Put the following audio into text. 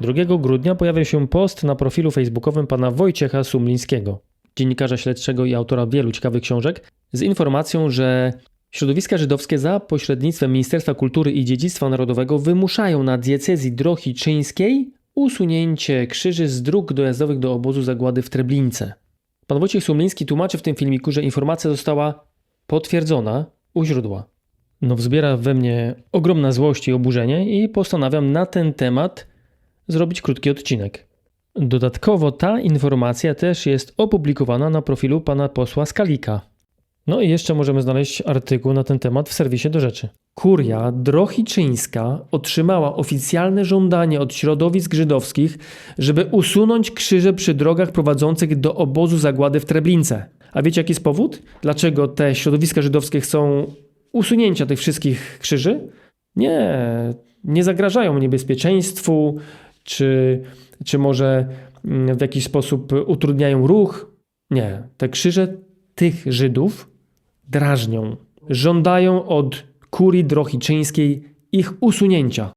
2 grudnia pojawia się post na profilu facebookowym pana Wojciecha Sumlińskiego, dziennikarza śledczego i autora wielu ciekawych książek, z informacją, że środowiska żydowskie za pośrednictwem Ministerstwa Kultury i Dziedzictwa Narodowego wymuszają na diecezji drohiczyńskiej usunięcie krzyży z dróg dojazdowych do obozu zagłady w Treblince. Pan Wojciech Sumliński tłumaczy w tym filmiku, że informacja została potwierdzona u źródła. No, wzbiera we mnie ogromna złość i oburzenie i postanawiam na ten temat zrobić krótki odcinek. Dodatkowo ta informacja też jest opublikowana na profilu pana posła Skalika. No i jeszcze możemy znaleźć artykuł na ten temat w serwisie do rzeczy. Kuria Drohiczyńska otrzymała oficjalne żądanie od środowisk żydowskich, żeby usunąć krzyże przy drogach prowadzących do obozu zagłady w Treblince. A wiecie jaki jest powód? Dlaczego te środowiska żydowskie chcą usunięcia tych wszystkich krzyży? Nie, nie zagrażają niebezpieczeństwu, czy, czy może mm, w jakiś sposób utrudniają ruch. Nie, te krzyże tych Żydów drażnią. Żądają od kurii drohiczyńskiej ich usunięcia.